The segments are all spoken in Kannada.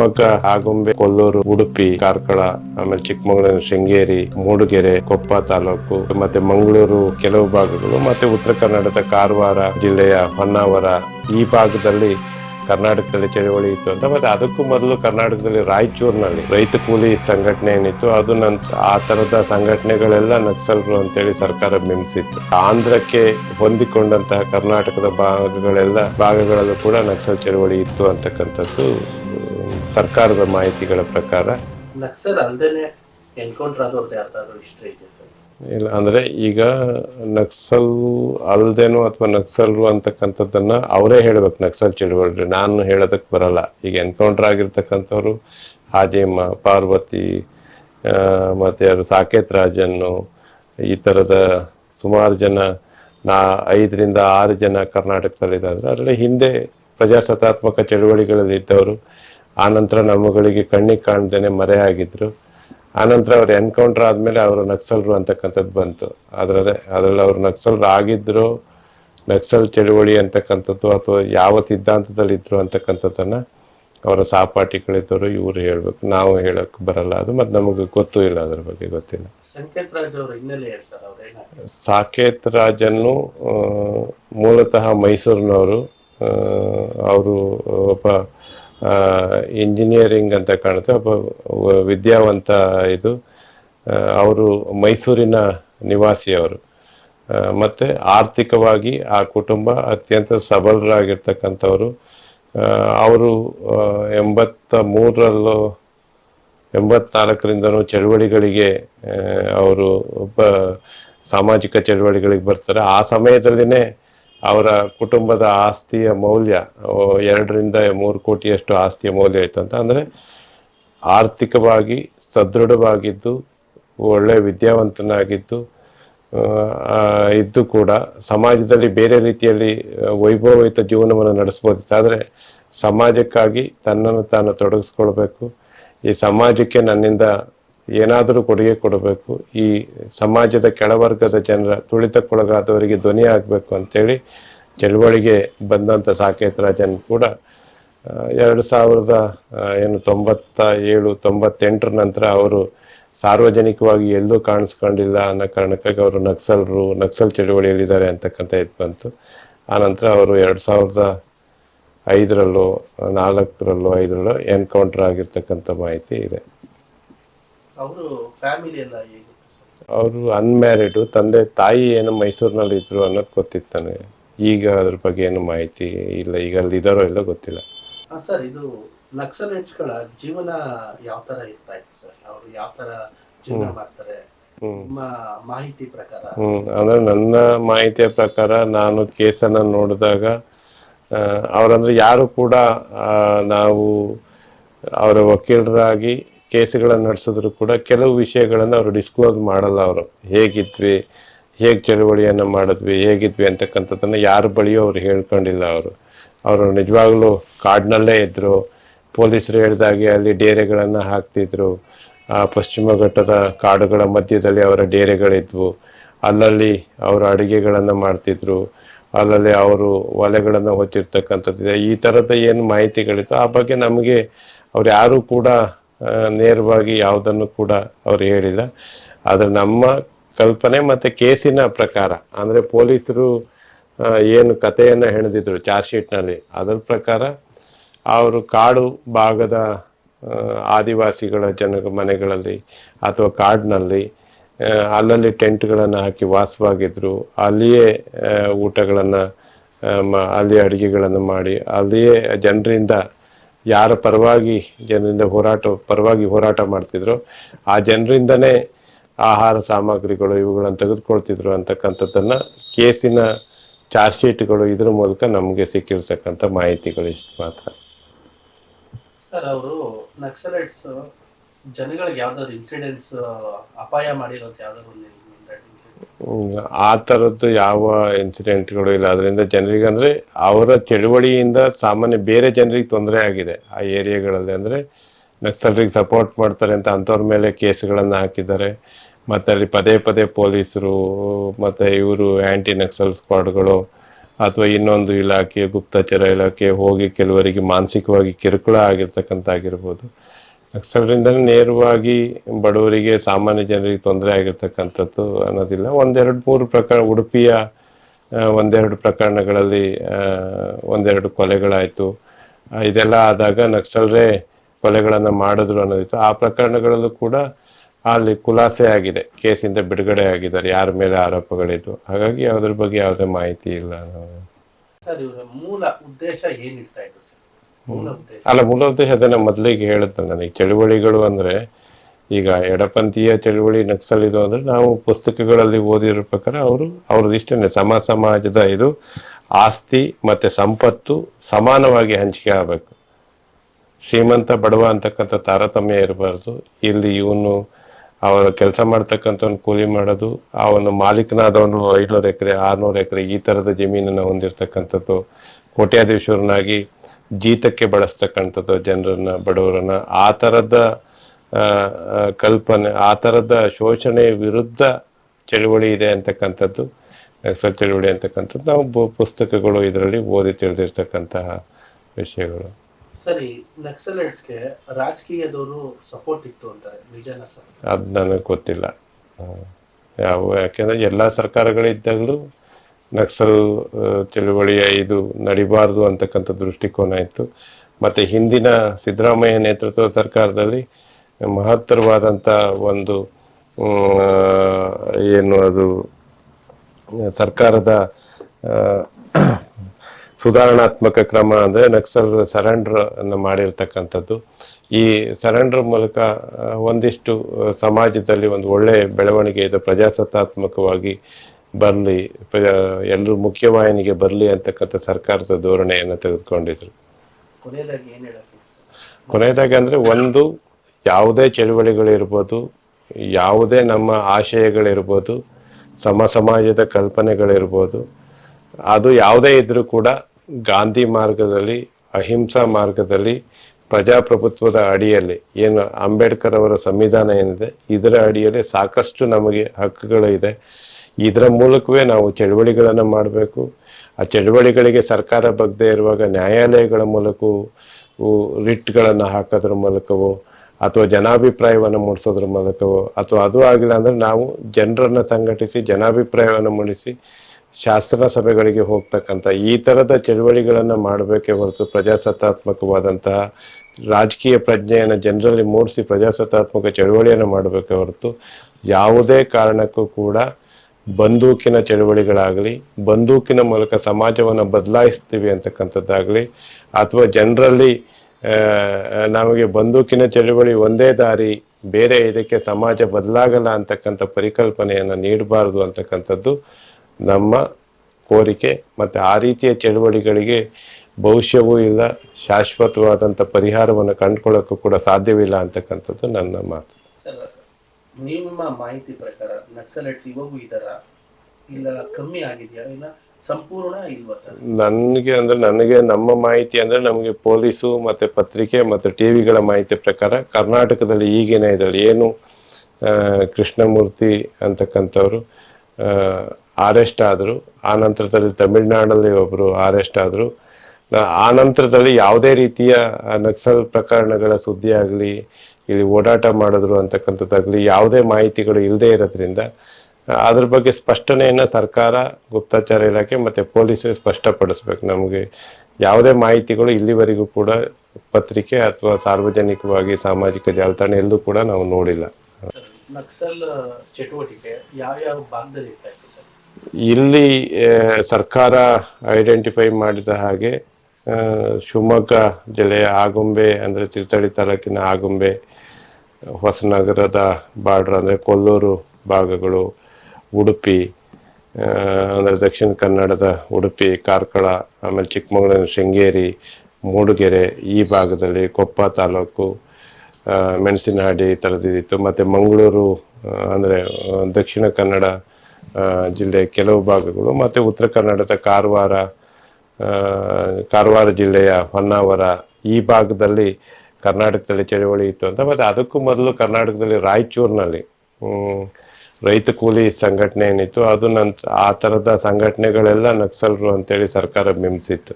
ಶಿವಮೊಗ್ಗ ಆಗುಂಬೆ ಕೊಲ್ಲೂರು, ಉಡುಪಿ, ಕಾರ್ಕಳ, ಆಮೇಲೆ ಚಿಕ್ಕಮಗಳೂರು, ಶೃಂಗೇರಿ, ಮೂಡಿಗೆರೆ, ಕೊಪ್ಪ ತಾಲೂಕು, ಮತ್ತೆ ಮಂಗಳೂರು ಕೆಲವು ಭಾಗಗಳು, ಮತ್ತೆ ಉತ್ತರ ಕರ್ನಾಟಕದ ಕಾರವಾರ ಜಿಲ್ಲೆಯ ಹೊನ್ನಾವರ ಈ ಭಾಗದಲ್ಲಿ ಕರ್ನಾಟಕದಲ್ಲಿ ಚಳವಳಿ ಇತ್ತು ಅಂತ. ಮತ್ತೆ ಅದಕ್ಕೂ ಮೊದಲು ಕರ್ನಾಟಕದಲ್ಲಿ ರಾಯಚೂರಿನಲ್ಲಿ ರೈತ ಕೂಲಿ ಸಂಘಟನೆ ಏನಿತ್ತು, ಅದು ನನ್ ಆ ತರದ ಸಂಘಟನೆಗಳೆಲ್ಲ ನಕ್ಸಲ್ರು ಅಂತೇಳಿ ಸರ್ಕಾರ ಬಿಂಬಿಸಿತ್ತು. ಆಂಧ್ರಕ್ಕೆ ಹೊಂದಿಕೊಂಡಂತಹ ಕರ್ನಾಟಕದ ಭಾಗಗಳೆಲ್ಲ, ಭಾಗಗಳಲ್ಲೂ ಕೂಡ ನಕ್ಸಲ್ ಚಳವಳಿ ಇತ್ತು ಅಂತಕ್ಕಂಥದ್ದು ಸರ್ಕಾರದ ಮಾಹಿತಿಗಳ ಪ್ರಕಾರ ನಕ್ಸಲ್ ಅಲ್ದೇನೆ ಎನ್ಕೌಂಟರ್ ಆದವ್ರದ್ದು ಯಾರ್ದಾದ್ರು ಹಿಸ್ಟ್ರಿ ಇದೆ ಸರ್. ಇಲ್ಲ ಅಂದ್ರೆ ಈಗ ನಕ್ಸಲ್ ಅಲ್ದೇನೋ ಅಥವಾ ನಕ್ಸಲ್ರು ಅಂತಕ್ಕಂಥದ್ದನ್ನ ಅವರೇ ಹೇಳ್ಬೇಕು ನಕ್ಸಲ್ ಚಳುವಳಿ ನಾನು ಹೇಳೋದಕ್ಕೆ ಬರಲ್ಲ. ಈಗ ಎನ್ಕೌಂಟರ್ ಆಗಿರ್ತಕ್ಕಂಥವ್ರು ಹಾಜೇಮ ಪಾರ್ವತಿ ಮತ್ತು ಮತ್ತೆ ಯಾರು ಸಾಕೇತ್ ರಾಜನ್ನು ಈ ಥರದ ಸುಮಾರು ಜನ ನಾ ಐದರಿಂದ ಆರು ಜನ ಕರ್ನಾಟಕದಲ್ಲಿದ್ದಾರೆ. ಅದರಲ್ಲಿ ಹಿಂದೆ ಪ್ರಜಾಸತ್ತಾತ್ಮಕ ಚಳುವಳಿಗಳಲ್ಲಿ ಇದ್ದವರು ಆನಂತರ ನಮ್ಮಗಳಿಗೆ ಕಣ್ಣಿಗೆ ಕಾಣ್ದೇನೆ ಮರೆ ಆಗಿದ್ರು. ಆನಂತರ ಅವ್ರು ಎನ್ಕೌಂಟರ್ ಆದ್ಮೇಲೆ ಅವರು ನಕ್ಸಲ್ರು ಅಂತಕ್ಕಂಥದ್ದು ಬಂತು. ಅದರಲ್ಲೇ ಅದರಲ್ಲಿ ಅವರು ನಕ್ಸಲ್ರು ಆಗಿದ್ರು ನಕ್ಸಲ್ ಚಳುವಳಿ ಅಂತಕ್ಕಂಥದ್ದು ಅಥವಾ ಯಾವ ಸಿದ್ಧಾಂತದಲ್ಲಿ ಇದ್ರು ಅಂತಕ್ಕಂಥದ್ದನ್ನ ಅವರ ಸಹಪಾಠಿಗಳಿದ್ದವರು ಇವರು ಹೇಳ್ಬೇಕು. ನಾವು ಹೇಳಕ್ ಬರಲ್ಲ ಅದು ಮತ್ತೆ ನಮಗೆ ಗೊತ್ತೂ ಇಲ್ಲ ಅದ್ರ ಬಗ್ಗೆ ಗೊತ್ತಿಲ್ಲ. ಸಾಕೇತ್ ರಾಜನ್ನು ಮೂಲತಃ ಮೈಸೂರಿನವರು ಅವರು ಒಬ್ಬ ಇಂಜಿನಿಯರಿಂಗ್ ಅಂತ ಕಾಣುತ್ತೆ. ಒಬ್ಬ ವಿದ್ಯಾವಂತ ಇದು. ಅವರು ಮೈಸೂರಿನ ನಿವಾಸಿಯವರು. ಮತ್ತೆ ಆರ್ಥಿಕವಾಗಿ ಆ ಕುಟುಂಬ ಅತ್ಯಂತ ಸಬಲರಾಗಿರ್ತಕ್ಕಂಥವ್ರು. ಅವರು ಎಂಬತ್ತ ಮೂರರಲ್ಲೂ ಎಂಬತ್ನಾಲ್ಕರಿಂದನೂ ಚಳುವಳಿಗಳಿಗೆ ಅವರು ಒಬ್ಬ ಸಾಮಾಜಿಕ ಚಳುವಳಿಗಳಿಗೆ ಬರ್ತಾರೆ. ಆ ಸಮಯದಲ್ಲಿನೇ ಅವರ ಕುಟುಂಬದ ಆಸ್ತಿಯ ಮೌಲ್ಯ ಎರಡರಿಂದ ಮೂರು ಕೋಟಿಯಷ್ಟು ಆಸ್ತಿಯ ಮೌಲ್ಯ ಇತ್ತು ಅಂತ. ಅಂದರೆ ಆರ್ಥಿಕವಾಗಿ ಸದೃಢವಾಗಿದ್ದು, ಒಳ್ಳೆ ವಿದ್ಯಾವಂತನಾಗಿದ್ದು ಇದ್ದು ಕೂಡ ಸಮಾಜದಲ್ಲಿ ಬೇರೆ ರೀತಿಯಲ್ಲಿ ವೈಭವಯುತ ಜೀವನವನ್ನು ನಡೆಸ್ಬೋದಿತ್ತು ಆದರೆ ಸಮಾಜಕ್ಕಾಗಿ ತನ್ನನ್ನು ತಾನು ತೊಡಗಿಸ್ಕೊಳ್ಬೇಕು. ಈ ಸಮಾಜಕ್ಕೆ ನನ್ನಿಂದ ಏನಾದರೂ ಕೊಡುಗೆ ಕೊಡಬೇಕು. ಈ ಸಮಾಜದ ಕೆಳವರ್ಗದ ಜನರ ತುಳಿತಕ್ಕೊಳಗಾದವರಿಗೆ ಧ್ವನಿ ಆಗಬೇಕು ಅಂತೇಳಿ ಚಳುವಳಿಗೆ ಬಂದಂಥ ಸಾಕೇತ್ ರಾಜನ್ ಕೂಡ ಎರಡು ಸಾವಿರದ ಏನು ತೊಂಬತ್ತ ಏಳು, ತೊಂಬತ್ತೆಂಟರ ನಂತರ ಅವರು ಸಾರ್ವಜನಿಕವಾಗಿ ಎಲ್ಲೂ ಕಾಣಿಸ್ಕೊಂಡಿಲ್ಲ ಅನ್ನೋ ಕಾರಣಕ್ಕಾಗಿ ಅವರು ನಕ್ಸಲ್ರು, ನಕ್ಸಲ್ ಚಳುವಳಿಯಲ್ಲಿದ್ದಾರೆ ಅಂತಕ್ಕಂಥ ಇದು ಬಂತು. ಆನಂತರ ಅವರು ಎರಡು ಸಾವಿರದ ಐದರಲ್ಲೋ, ನಾಲ್ಕರಲ್ಲೋ, ಐದರಲ್ಲೋ ಎನ್ಕೌಂಟರ್ ಆಗಿರ್ತಕ್ಕಂಥ ಮಾಹಿತಿ ಇದೆ. ಅವರು ಫ್ಯಾಮಿಲಿ ಎಲ್ಲ ಹೇಗಿತ್ತು ಅವರು ಅನ್ಮ್ಯಾರಿಡು ತಂದೆ ತಾಯಿ ಏನು ಮೈಸೂರಿನಲ್ಲಿ ಇದ್ರು ಅನ್ನೋದು ಗೊತ್ತಿತ್ತು ನನಗೆ ಈಗ ಅದ್ರ ಬಗ್ಗೆ ಏನು ಮಾಹಿತಿ ಇಲ್ಲ ಈಗ ಅಲ್ಲಿ ಇದಾರೋ ಇಲ್ಲ ಗೊತ್ತಿಲ್ಲ. ಸರ್ ಇದು ನಕ್ಸಲೈಟ್ಸ್ಗಳ ಜೀವನ ಯಾವ ತರ ಇರ್ತಾ ಇತ್ತು ಸರ್? ಅವರು ಯಾವ ತರ ಜೀವನ ಮಾಡ್ತಾರೆ? ನಿಮ್ಮ ಮಾಹಿತಿ ಪ್ರಕಾರ. ಹ್ಮ್ ಅಂದ್ರೆ ನನ್ನ ಮಾಹಿತಿಯ ಪ್ರಕಾರ ನಾನು ಕೇಸನ್ನ ನೋಡಿದಾಗ ಅವರಂದ್ರೆ ಯಾರು ಕೂಡ ನಾವು ಅವರ ವಕೀಲರಾಗಿ ಕೇಸುಗಳನ್ನು ನಡೆಸಿದ್ರು ಕೂಡ ಕೆಲವು ವಿಷಯಗಳನ್ನು ಅವರು ಡಿಸ್ಕ್ಲೋಸ್ ಮಾಡಲ್ಲ ಅವರು. ಹೇಗಿದ್ವಿ, ಹೇಗೆ ಚಳುವಳಿಯನ್ನ ಮಾಡಿದ್ವಿ, ಹೇಗಿದ್ವಿ ಅಂತಕ್ಕಂಥದ್ದನ್ನು ಯಾರ ಬಳಿಯೂ ಅವ್ರು ಹೇಳ್ಕೊಂಡಿಲ್ಲ ಅವರು. ಅವರು ನಿಜವಾಗ್ಲೂ ಕಾಡಿನಲ್ಲೇ ಇದ್ದರು ಪೊಲೀಸರು ಹೇಳಿದಾಗೆ ಅಲ್ಲಿ ಡೇರೆಗಳನ್ನು ಹಾಕ್ತಿದ್ರು. ಆ ಪಶ್ಚಿಮ ಘಟ್ಟದ ಕಾಡುಗಳ ಮಧ್ಯದಲ್ಲಿ ಅವರ ಡೇರೆಗಳಿದ್ವು. ಅಲ್ಲಲ್ಲಿ ಅವರು ಅಡುಗೆಗಳನ್ನು ಮಾಡ್ತಿದ್ರು. ಅಲ್ಲಲ್ಲಿ ಅವರು ಒಲೆಗಳನ್ನು ಹೊತ್ತಿರ್ತಕ್ಕಂಥದ್ದು ಈ ಥರದ ಏನು ಮಾಹಿತಿಗಳಿತ್ತು, ಆ ಬಗ್ಗೆ ನಮಗೆ ಅವ್ರು ಯಾರೂ ಕೂಡ ನೇರವಾಗಿ ಯಾವುದನ್ನು ಕೂಡ ಅವರು ಹೇಳಿಲ್ಲ. ಆದರೆ ನಮ್ಮ ಕಲ್ಪನೆ ಮತ್ತೆ ಕೇಸಿನ ಪ್ರಕಾರ, ಅಂದ್ರೆ ಪೊಲೀಸರು ಏನು ಕಥೆಯನ್ನ ಹೆಣೆದಿದ್ರು ಚಾರ್ಜ್ ಶೀಟ್ನಲ್ಲಿ, ಅದರ ಪ್ರಕಾರ ಅವರು ಕಾಡು ಭಾಗದ ಆದಿವಾಸಿಗಳ ಜನ ಮನೆಗಳಲ್ಲಿ ಅಥವಾ ಕಾಡಿನಲ್ಲಿ ಅಲ್ಲಲ್ಲಿ ಟೆಂಟ್ಗಳನ್ನು ಹಾಕಿ ವಾಸವಾಗಿದ್ರು, ಅಲ್ಲಿಯೇ ಊಟಗಳನ್ನು ಅಲ್ಲಿ ಅಡುಗೆಗಳನ್ನು ಮಾಡಿ, ಅಲ್ಲಿಯೇ ಜನರಿಂದ ಯಾರ ಪರವಾಗಿ ಜನರಿಂದ ಹೋರಾಟ, ಪರವಾಗಿ ಹೋರಾಟ ಮಾಡ್ತಿದ್ರು, ಆ ಜನರಿಂದನೇ ಆಹಾರ ಸಾಮಗ್ರಿಗಳು ಇವುಗಳನ್ನು ತೆಗೆದುಕೊಳ್ತಿದ್ರು ಅಂತಕ್ಕಂಥದ್ದನ್ನು ಕೇಸಿನ ಚಾರ್ಜ್ ಶೀಟ್ಗಳು ಇದ್ರ ಮೂಲಕ ನಮಗೆ ಸಿಕ್ಕಿರ್ತಕ್ಕಂಥ ಮಾಹಿತಿಗಳು ಇಷ್ಟು ಮಾತ್ರ. ಸರ್, ಅವರು ನಕ್ಸಲೈಟ್ಸ್, ಜನಗಳಿಗೆ ಯಾವ್ದಾದ್ರು ಇನ್ಸಿಡೆಂಟ್ಸ್ ಅಪಾಯ ಮಾಡಿರೋದು ಯಾವ್ದಾದ್ರು ಆ ಥರದ್ದು ಯಾವ ಇನ್ಸಿಡೆಂಟ್ಗಳು ಇಲ್ಲ. ಅದರಿಂದ ಜನರಿಗೆ ಅಂದ್ರೆ ಅವರ ಚಳುವಳಿಯಿಂದ ಸಾಮಾನ್ಯ ಬೇರೆ ಜನರಿಗೆ ತೊಂದರೆ ಆಗಿದೆ. ಆ ಏರಿಯಾಗಳಲ್ಲಿ ಅಂದ್ರೆ ನಕ್ಸಲರಿಗೆ ಸಪೋರ್ಟ್ ಮಾಡ್ತಾರೆ ಅಂತ ಅಂಥವ್ರ ಮೇಲೆ ಕೇಸ್ಗಳನ್ನ ಹಾಕಿದ್ದಾರೆ. ಮತ್ತೆ ಅಲ್ಲಿ ಪದೇ ಪದೇ ಪೊಲೀಸರು, ಮತ್ತೆ ಇವರು ಆಂಟಿ ನಕ್ಸಲ್ ಸ್ಕ್ವಾಡ್ಗಳು ಅಥವಾ ಇನ್ನೊಂದು ಇಲಾಖೆ, ಗುಪ್ತಚರ ಇಲಾಖೆ ಹೋಗಿ ಕೆಲವರಿಗೆ ಮಾನಸಿಕವಾಗಿ ಕಿರುಕುಳ ಆಗಿರ್ತಕ್ಕಂಥ ಆಗಿರ್ಬೋದು ನಕ್ಸಲರಿಂದನೇ ನೇರವಾಗಿ ಬಡವರಿಗೆ, ಸಾಮಾನ್ಯ ಜನರಿಗೆ ತೊಂದರೆ ಆಗಿರ್ತಕ್ಕಂಥದ್ದು ಅನ್ನೋದಿಲ್ಲ. ಒಂದೆರಡು ಮೂರು ಪ್ರಕರಣ, ಉಡುಪಿಯ ಒಂದೆರಡು ಪ್ರಕರಣಗಳಲ್ಲಿ ಒಂದೆರಡು ಕೊಲೆಗಳಾಯಿತು. ಇದೆಲ್ಲ ಆದಾಗ ನಕ್ಸಲ್ರೇ ಕೊಲೆಗಳನ್ನು ಮಾಡಿದ್ರು ಅನ್ನೋದಿತ್ತು. ಆ ಪ್ರಕರಣಗಳಲ್ಲೂ ಕೂಡ ಅಲ್ಲಿ ಖುಲಾಸೆ ಆಗಿದೆ. ಕೇಸಿಂದ ಬಿಡುಗಡೆ ಆಗಿದ್ದಾರೆ. ಯಾರ ಮೇಲೆ ಆರೋಪಗಳಿದ್ದು. ಹಾಗಾಗಿ ಅದ್ರ ಬಗ್ಗೆ ಯಾವುದೇ ಮಾಹಿತಿ ಇಲ್ಲ ಮೂಲ ಉದ್ದೇಶ ಏನಿರ್ತಾ ಇತ್ತು? ಅಲ್ಲ ಮೂಲ ಉದ್ದೇಶ ಅದನ್ನ ಮೊದಲಿಗೆ ಹೇಳಿದ್ದೆ ನನಗೆ. ಚಳುವಳಿಗಳು ಅಂದ್ರೆ ಈಗ ಎಡಪಂಥೀಯ ಚಳುವಳಿ ನಕ್ಸಲ್ ಇದು ಅಂದ್ರೆ ನಾವು ಪುಸ್ತಕಗಳಲ್ಲಿ ಓದಿರೋ ಪ್ರಕಾರ ಅವರು ಅವ್ರದ್ದು ಇಷ್ಟೇ ಸಮ ಸಮಾಜದ ಇದು ಆಸ್ತಿ ಮತ್ತೆ ಸಂಪತ್ತು ಸಮಾನವಾಗಿ ಹಂಚಿಕೆ ಆಗಬೇಕು. ಶ್ರೀಮಂತ ಬಡವ ಅಂತಕ್ಕಂಥ ತಾರತಮ್ಯ ಇರಬಾರ್ದು. ಇಲ್ಲಿ ಇವನು ಅವರ ಕೆಲಸ ಮಾಡ್ತಕ್ಕಂಥವ್ನು ಕೂಲಿ ಮಾಡೋದು, ಅವನು ಮಾಲೀಕನಾದವನು ಐನೂರು ಎಕರೆ, ಆರ್ನೂರು ಎಕರೆ ಈ ಥರದ ಜಮೀನನ್ನು ಹೊಂದಿರತಕ್ಕಂಥದ್ದು, ಕೋಟ್ಯಾಧೀಶ್ವರನಾಗಿ ಜೀತಕ್ಕೆ ಬಳಸ್ತಕ್ಕಂಥದ್ದು ಜನರನ್ನ ಬಡವರನ್ನ. ಆ ಥರದ ಕಲ್ಪನೆ ಆ ಥರದ ಶೋಷಣೆ ವಿರುದ್ಧ ಚಳುವಳಿ ಇದೆ ಅಂತಕ್ಕಂಥದ್ದು ನಕ್ಸಲ್ ಚಳುವಳಿ ಅಂತಕ್ಕಂಥದ್ದು. ನಾವು ಪುಸ್ತಕಗಳು ಇದರಲ್ಲಿ ಓದಿ ತಿಳಿದಿರ್ತಕ್ಕಂತಹ ವಿಷಯಗಳು. ಸರಿ ನಕ್ಸಲೈಟ್ಸ್ಗೆ ರಾಜಕೀಯದವರು ಸಪೋರ್ಟ್ ಇತ್ತು ಅಂತಾರೆ ನಿಜನ ಸರ್? ಅದು ನನಗೆ ಗೊತ್ತಿಲ್ಲ. ಯಾವ ಯಾಕೆಂದ್ರೆ ಎಲ್ಲ ಸರ್ಕಾರಗಳಿದ್ದಾಗಲೂ ನಕ್ಸಲ್ ಚಳುವಳಿಯ ಇದು ನಡಿಬಾರದು ಅಂತಕ್ಕಂಥ ದೃಷ್ಟಿಕೋನ ಇತ್ತು. ಮತ್ತೆ ಹಿಂದಿನ ಸಿದ್ದರಾಮಯ್ಯ ನೇತೃತ್ವದ ಸರ್ಕಾರದಲ್ಲಿ ಮಹತ್ತರವಾದಂಥ ಒಂದು ಏನು ಅದು, ಸರ್ಕಾರದ ಸುಧಾರಣಾತ್ಮಕ ಕ್ರಮ ಅಂದ್ರೆ ನಕ್ಸಲ್ ಸರೆಂಡರ್ ಅನ್ನು ಮಾಡಿರ್ತಕ್ಕಂಥದ್ದು. ಈ ಸರೆಂಡರ್ ಮೂಲಕ ಒಂದಿಷ್ಟು ಸಮಾಜದಲ್ಲಿ ಒಂದು ಒಳ್ಳೆ ಬೆಳವಣಿಗೆ ಇದೆ ಪ್ರಜಾಸತ್ತಾತ್ಮಕವಾಗಿ. ಬರಲಿ ಎಲ್ಲರೂ ಮುಖ್ಯವಾಹಿನಿಗೆ ಬರಲಿ ಅಂತಕ್ಕಂಥ ಸರ್ಕಾರದ ಧೋರಣೆಯನ್ನು ತೆಗೆದುಕೊಂಡಿದ್ರು. ಕೊನೆಯದಾಗಿ ಅಂದರೆ ಒಂದು ಯಾವುದೇ ಚಳುವಳಿಗಳಿರ್ಬೋದು ಯಾವುದೇ ನಮ್ಮ ಆಶಯಗಳಿರ್ಬೋದು ಸಮ ಸಮಾಜದ ಕಲ್ಪನೆಗಳಿರ್ಬೋದು ಅದು ಯಾವುದೇ ಇದ್ರೂ ಕೂಡ ಗಾಂಧಿ ಮಾರ್ಗದಲ್ಲಿ ಅಹಿಂಸಾ ಮಾರ್ಗದಲ್ಲಿ ಪ್ರಜಾಪ್ರಭುತ್ವದ ಅಡಿಯಲ್ಲಿ ಏನು ಅಂಬೇಡ್ಕರ್ ಅವರ ಸಂವಿಧಾನ ಏನಿದೆ ಇದರ ಅಡಿಯಲ್ಲಿ ಸಾಕಷ್ಟು ನಮಗೆ ಹಕ್ಕುಗಳು ಇದೆ. ಇದರ ಮೂಲಕವೇ ನಾವು ಚಳುವಳಿಗಳನ್ನು ಮಾಡಬೇಕು. ಆ ಚಳುವಳಿಗಳಿಗೆ ಸರ್ಕಾರ ಬಗ್ಗೆ ಇರುವಾಗ ನ್ಯಾಯಾಲಯಗಳ ಮೂಲಕವೂ ರಿಟ್ಗಳನ್ನು ಹಾಕೋದ್ರ ಮೂಲಕವೋ, ಅಥವಾ ಜನಾಭಿಪ್ರಾಯವನ್ನು ಮೂಡಿಸೋದ್ರ ಮೂಲಕವೋ, ಅಥವಾ ಅದು ಆಗಿಲ್ಲ ಅಂದರೆ ನಾವು ಜನರನ್ನು ಸಂಘಟಿಸಿ, ಜನಾಭಿಪ್ರಾಯವನ್ನು ಮೂಡಿಸಿ, ಶಾಸನ ಸಭೆಗಳಿಗೆ ಹೋಗ್ತಕ್ಕಂಥ ಈ ಥರದ ಚಳುವಳಿಗಳನ್ನು ಮಾಡಬೇಕೇ ಹೊರತು ಪ್ರಜಾಸತ್ತಾತ್ಮಕವಾದಂತಹ ರಾಜಕೀಯ ಪ್ರಜ್ಞೆಯನ್ನು ಜನರಲ್ಲಿ ಮೂಡಿಸಿ ಪ್ರಜಾಸತ್ತಾತ್ಮಕ ಚಳುವಳಿಯನ್ನು ಮಾಡಬೇಕೇ ಹೊರತು ಯಾವುದೇ ಕಾರಣಕ್ಕೂ ಕೂಡ ಬಂದೂಕಿನ ಚಳವಳಿಗಳಾಗಲಿ, ಬಂದೂಕಿನ ಮೂಲಕ ಸಮಾಜವನ್ನು ಬದಲಾಯಿಸ್ತೀವಿ ಅಂತಕ್ಕಂಥದ್ದಾಗಲಿ, ಅಥವಾ ಜನರಲ್ಲಿ ನಮಗೆ ಬಂದೂಕಿನ ಚಳವಳಿ ಒಂದೇ ದಾರಿ, ಬೇರೆ ಇದಕ್ಕೆ ಸಮಾಜ ಬದಲಾಗಲ್ಲ ಅಂತಕ್ಕಂಥ ಪರಿಕಲ್ಪನೆಯನ್ನು ನೀಡಬಾರದು ಅಂತಕ್ಕಂಥದ್ದು ನಮ್ಮ ಕೋರಿಕೆ. ಮತ್ತು ಆ ರೀತಿಯ ಚಳುವಳಿಗಳಿಗೆ ಭವಿಷ್ಯವೂ ಇಲ್ಲ, ಶಾಶ್ವತವಾದಂಥ ಪರಿಹಾರವನ್ನು ಕಂಡುಕೊಳ್ಳೋಕ್ಕೂ ಕೂಡ ಸಾಧ್ಯವಿಲ್ಲ ಅಂತಕ್ಕಂಥದ್ದು ನನ್ನ ಮಾತು. ನಿಮ್ಮ ಮಾಹಿತಿ ಪ್ರಕಾರ ನಕ್ಸಲೈಟ್ಸ್ ಇವಾಗೂ ಇದರ ಇಲ್ಲ ಕಮ್ಮಿ ಆಗಿದೆಯಾ? ಇಲ್ಲ ಸಂಪೂರ್ಣ ಇಲ್ವಾ ಸರ್? ನನಗೆ ಅಂದ್ರೆ ನನಗೆ ನಮ್ಮ ಮಾಹಿತಿ ಅಂದ್ರೆ ನಮಗೆ ಪೊಲೀಸು ಮತ್ತೆ ಪತ್ರಿಕೆ ಮತ್ತೆ ಟಿವಿಗಳ ಮಾಹಿತಿ ಪ್ರಕಾರ ಕರ್ನಾಟಕದಲ್ಲಿ ಈಗಿನ ಇದರಲ್ಲಿ ಏನು ಕೃಷ್ಣಮೂರ್ತಿ ಅಂತಕ್ಕಂಥವ್ರು ಅರೆಸ್ಟ್ ಆದರು, ಆ ನಂತರದಲ್ಲಿ ತಮಿಳ್ನಾಡಲ್ಲಿ ಒಬ್ರು ಅರೆಸ್ಟ್ ಆದರು, ಆ ನಂತರದಲ್ಲಿ ಯಾವುದೇ ರೀತಿಯ ನಕ್ಸಲ್ ಪ್ರಕರಣಗಳ ಸುದ್ದಿ ಆಗಲಿ ಇಲ್ಲಿ ಓಡಾಟ ಮಾಡಿದ್ರು ಅಂತಕ್ಕಂಥದ್ದಾಗಲಿ ಯಾವುದೇ ಮಾಹಿತಿಗಳು ಇಲ್ಲದೆ ಇರೋದ್ರಿಂದ ಅದ್ರ ಬಗ್ಗೆ ಸ್ಪಷ್ಟನೆಯನ್ನ ಸರ್ಕಾರ ಗುಪ್ತಚರ ಇಲಾಖೆ ಮತ್ತೆ ಪೊಲೀಸರು ಸ್ಪಷ್ಟಪಡಿಸ್ಬೇಕು. ನಮಗೆ ಯಾವುದೇ ಮಾಹಿತಿಗಳು ಇಲ್ಲಿವರೆಗೂ ಕೂಡ ಪತ್ರಿಕೆ ಅಥವಾ ಸಾರ್ವಜನಿಕವಾಗಿ ಸಾಮಾಜಿಕ ಜಾಲತಾಣ ಎಲ್ಲೂ ಕೂಡ ನಾವು ನೋಡಿಲ್ಲ. ನಕ್ಸಲ್ ಚಟುವಟಿಕೆ ಯಾವ ಯಾವ ಭಾಗದಲ್ಲಿ ಇಲ್ಲಿ ಸರ್ಕಾರ ಐಡೆಂಟಿಫೈ ಮಾಡಿದ ಹಾಗೆ ಶಿವಮೊಗ್ಗ ಜಿಲ್ಲೆಯ ಆಗುಂಬೆ ಅಂದ್ರೆ ತೀರ್ಥಹಳ್ಳಿ ತಾಲೂಕಿನ ಆಗುಂಬೆ ಹೊಸನಗರದ ಬಾರ್ಡರ್ ಅಂದರೆ ಕೊಲ್ಲೂರು ಭಾಗಗಳು, ಉಡುಪಿ ಅಂದರೆ ದಕ್ಷಿಣ ಕನ್ನಡದ ಉಡುಪಿ, ಕಾರ್ಕಳ, ಆಮೇಲೆ ಚಿಕ್ಕಮಗಳೂರಿನ ಶೃಂಗೇರಿ, ಮೂಡಿಗೆರೆ ಈ ಭಾಗದಲ್ಲಿ ಕೊಪ್ಪ ತಾಲೂಕು ಮೆಣಸಿನಹಾಡಿ ಈ ಥರದ್ದಿತ್ತು ಮತ್ತು ಮಂಗಳೂರು ಅಂದರೆ ದಕ್ಷಿಣ ಕನ್ನಡ ಜಿಲ್ಲೆಯ ಜಿಲ್ಲೆ ಕೆಲವು ಭಾಗಗಳು. ಮತ್ತು ಉತ್ತರ ಕನ್ನಡದ ಕಾರವಾರ ಕಾರವಾರ ಜಿಲ್ಲೆಯ ಹೊನ್ನಾವರ ಈ ಭಾಗದಲ್ಲಿ ಕರ್ನಾಟಕದಲ್ಲಿ ಚಳುವಳಿ ಇತ್ತು ಅಂತ, ಮತ್ತೆ ಅದಕ್ಕೂ ಮೊದಲು ಕರ್ನಾಟಕದಲ್ಲಿ ರಾಯಚೂರಿನಲ್ಲಿ ರೈತ ಕೂಲಿ ಸಂಘಟನೆ ಏನಿತ್ತು, ಅದು ನನ್, ಆ ಥರದ ಸಂಘಟನೆಗಳೆಲ್ಲ ನಕ್ಸಲ್ರು ಅಂತೇಳಿ ಸರ್ಕಾರ ಬಿಂಬಿಸಿತ್ತು.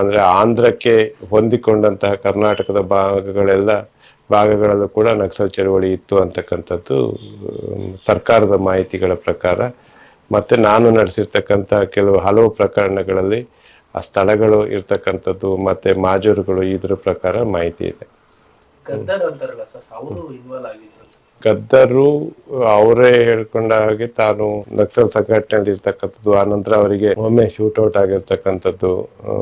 ಅಂದ್ರೆ ಆಂಧ್ರಕ್ಕೆ ಹೊಂದಿಕೊಂಡಂತಹ ಕರ್ನಾಟಕದ ಭಾಗಗಳೆಲ್ಲ, ಭಾಗಗಳಲ್ಲೂ ಕೂಡ ನಕ್ಸಲ್ ಚಳವಳಿ ಇತ್ತು ಅಂತಕ್ಕಂಥದ್ದು ಸರ್ಕಾರದ ಮಾಹಿತಿಗಳ ಪ್ರಕಾರ. ಮತ್ತೆ ನಾನು ನಡೆಸಿರ್ತಕ್ಕಂಥ ಕೆಲವು ಹಲವು ಪ್ರಕರಣಗಳಲ್ಲಿ ಆ ಸ್ಥಳಗಳು ಇರ್ತಕ್ಕಂಥದ್ದು ಮತ್ತೆ ಮಾಜೂರುಗಳು ಇದ್ರ ಪ್ರಕಾರ ಮಾಹಿತಿ ಇದೆ. ಗದ್ದರ್ ಅವರು ಹೇಳ್ಕೊಂಡ ಹಾಗೆ ತಾನು ನಕ್ಸಲ್ ಸಂಘಟನೆಯಲ್ಲಿ ಇರ್ತಕ್ಕಂಥದ್ದು ಆ ನಂತರ ಅವರಿಗೆ ಒಮ್ಮೆ ಶೂಟೌಟ್ ಆಗಿರ್ತಕ್ಕಂಥದ್ದು ಆ,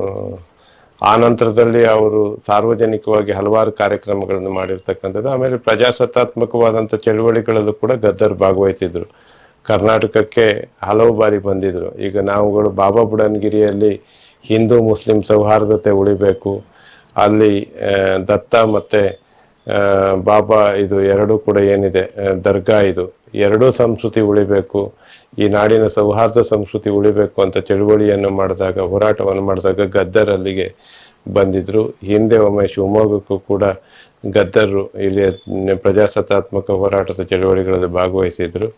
ಆ ನಂತರದಲ್ಲಿ ಅವರು ಸಾರ್ವಜನಿಕವಾಗಿ ಹಲವಾರು ಕಾರ್ಯಕ್ರಮಗಳನ್ನು ಮಾಡಿರ್ತಕ್ಕಂಥದ್ದು ಆಮೇಲೆ ಪ್ರಜಾಸತ್ತಾತ್ಮಕವಾದಂಥ ಚಳುವಳಿಗಳಲ್ಲೂ ಕೂಡ ಗದ್ದರ್ ಭಾಗವಹಿಸಿದ್ರು. ಕರ್ನಾಟಕಕ್ಕೆ ಹಲವು ಬಾರಿ ಬಂದಿದ್ರು. ಈಗ ನಾವುಗಳು ಬಾಬಾ ಬುಡನ್ಗಿರಿಯಲ್ಲಿ ಹಿಂದೂ ಮುಸ್ಲಿಂ ಸೌಹಾರ್ದತೆ ಉಳಿಬೇಕು. ಅಲ್ಲಿ ದತ್ತ ಮತ್ತೆ ಬಾಬಾ ಇದು ಎರಡೂ ಕೂಡ ಏನಿದೆ ದರ್ಗಾ ಇದು ಎರಡೂ ಸಂಸ್ಕೃತಿ ಉಳಿಬೇಕು. ಈ ನಾಡಿನ ಸೌಹಾರ್ದ ಸಂಸ್ಕೃತಿ ಉಳಿಬೇಕು ಅಂತ ಚಳುವಳಿಯನ್ನು ಮಾಡಿದಾಗ, ಹೋರಾಟವನ್ನು ಮಾಡಿದಾಗ ಗದ್ದರ್ ಅಲ್ಲಿಗೆ ಬಂದಿದ್ರು. ಹಿಂದೆ ಒಮ್ಮೆ ಶಿವಮೊಗ್ಗಕ್ಕೂ ಕೂಡ ಗದ್ದರು ಇಲ್ಲಿ ಪ್ರಜಾಸತ್ತಾತ್ಮಕ ಹೋರಾಟದ ಚಳುವಳಿಗಳಲ್ಲಿ ಭಾಗವಹಿಸಿದ್ರು.